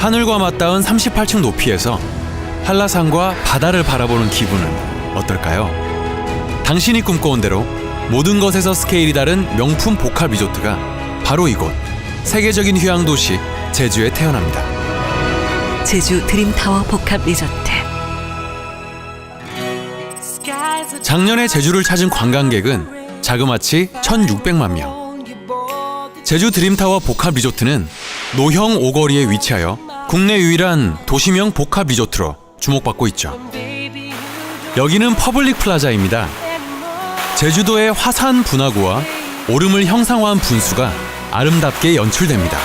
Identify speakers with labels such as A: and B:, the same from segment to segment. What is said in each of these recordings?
A: 하늘과 맞닿은 38층 높이에서 한라산과 바다를 바라보는 기분은 어떨까요? 당신이 꿈꿔온 대로 모든 것에서 스케일이 다른 명품 복합 리조트가 바로 이곳 세계적인 휴양 도시 제주에 태어납니다.
B: 제주 드림타워 복합 리조트
A: 작년에 제주를 찾은 관광객은 자그마치 1,600만 명. 제주 드림타워 복합 리조트는 노형 오거리에 위치하여 국내 유일한 도시명 복합 리조트로 주목받고 있죠. 여기는 퍼블릭 플라자입니다. 제주도의 화산 분화구와 오름을 형상화한 분수가 아름답게 연출됩니다.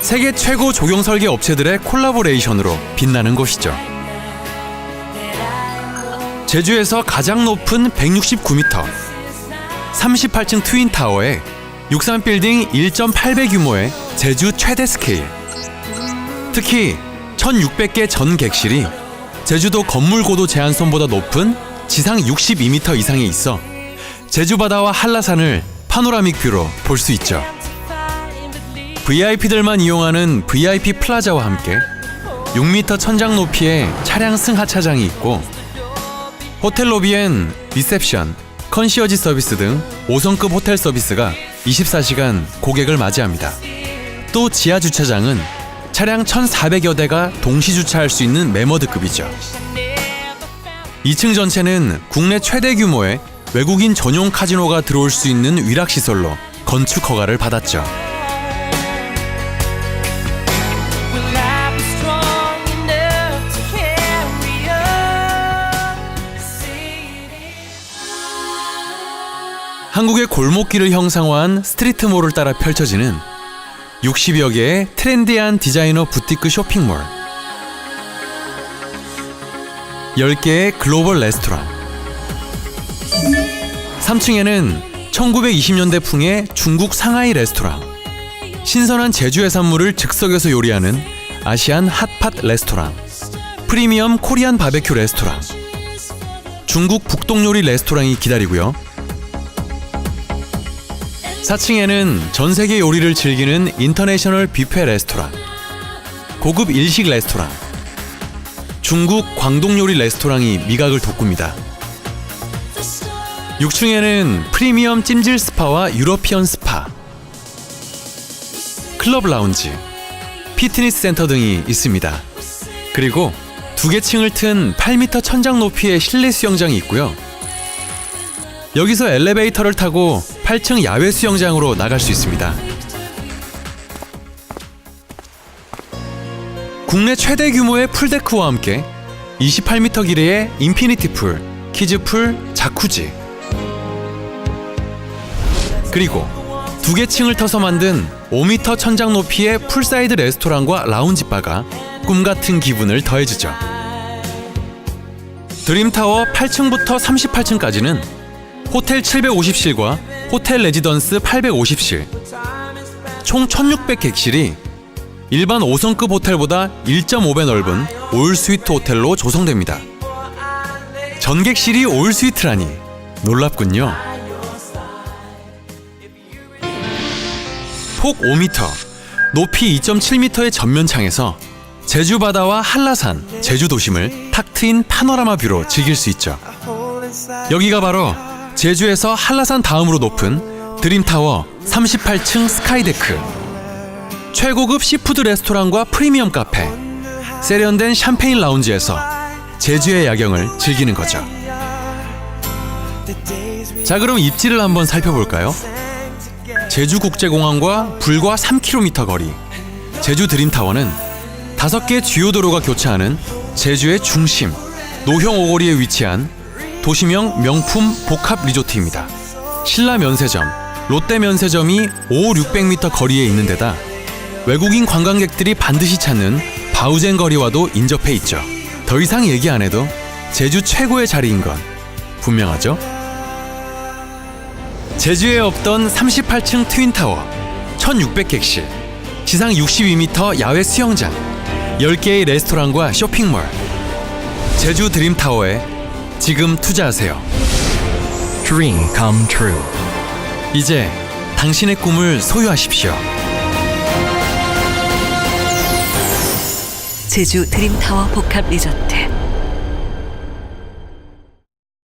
A: 세계 최고 조경 설계 업체들의 콜라보레이션으로 빛나는 곳이죠. 제주에서 가장 높은 169m, 38층 트윈타워에 63빌딩 1.8배 규모의 제주 최대 스케일. 특히 1600개 전 객실이 제주도 건물 고도 제한선보다 높은 지상 62m 이상에 있어 제주 바다와 한라산을 파노라믹 뷰로 볼 수 있죠. VIP들만 이용하는 VIP 플라자와 함께 6m 천장 높이의 차량 승하차장이 있고 호텔 로비엔 리셉션, 컨시어지 서비스 등 5성급 호텔 서비스가 24시간 고객을 맞이합니다. 또 지하 주차장은 차량 1,400여 대가 동시 주차할 수 있는 매머드급이죠. 2층 전체는 국내 최대 규모의 외국인 전용 카지노가 들어올 수 있는 위락 시설로 건축 허가를 받았죠. 한국의 골목길을 형상화한 스트리트몰을 따라 펼쳐지는 60여 개의 트렌디한 디자이너 부티크 쇼핑몰. 10개의 글로벌 레스토랑. 3층에는 1920년대 풍의 중국 상하이 레스토랑. 신선한 제주 해산물을 즉석에서 요리하는 아시안 핫팟 레스토랑. 프리미엄 코리안 바베큐 레스토랑. 중국 북동 요리 레스토랑이 기다리고요 4층에는 전 세계 요리를 즐기는 인터내셔널 뷔페 레스토랑, 고급 일식 레스토랑, 중국 광동 요리 레스토랑이 미각을 돋굽니다. 6층에는 프리미엄 찜질 스파와 유러피언 스파, 클럽 라운지, 피트니스 센터 등이 있습니다. 그리고 두 개 층을 튼 8m 천장 높이의 실내 수영장이 있고요. 여기서 엘리베이터를 타고 8층 야외 수영장으로 나갈 수 있습니다. 국내 최대 규모의 풀데크와 함께 28m 길이의 인피니티 풀, 키즈 풀, 자쿠지. 그리고 두 개 층을 터서 만든 5m 천장 높이의 풀사이드 레스토랑과 라운지 바가 꿈 같은 기분을 더해주죠. 드림타워 8층부터 38층까지는 호텔 750실과 호텔 레지던스 850실 총 1600 객실이 일반 5성급 호텔보다 1.5배 넓은 올 스위트 호텔로 조성됩니다. 전객실이 올 스위트라니 놀랍군요. 폭 5m, 높이 2.7m의 전면창에서 제주 바다와 한라산, 제주 도심을 탁 트인 파노라마 뷰로 즐길 수 있죠. 여기가 바로 제주에서 한라산 다음으로 높은 드림타워 38층 스카이데크. 최고급 시푸드 레스토랑과 프리미엄 카페. 세련된 샴페인 라운지에서 제주의 야경을 즐기는 거죠. 자 그럼 입지를 한번 살펴볼까요? 제주국제공항과 불과 3km 거리. 제주 드림타워는 다섯 개 주요 도로가 교차하는 제주의 중심 노형 오거리에 위치한 도시명 명품 복합 리조트입니다. 신라 면세점, 롯데 면세점이 5, 600m 거리에 있는 데다 외국인 관광객들이 반드시 찾는 바우젠 거리와도 인접해 있죠. 더 이상 얘기 안 해도 제주 최고의 자리인 건 분명하죠. 제주에 없던 38층 트윈타워, 1600객실, 지상 62m 야외 수영장, 10개의 레스토랑과 쇼핑몰, 제주 드림타워에 지금 투자하세요.
C: Dream come true.
A: 이제 당신의 꿈을 소유하십시오.
B: 제주 드림타워 복합 리조트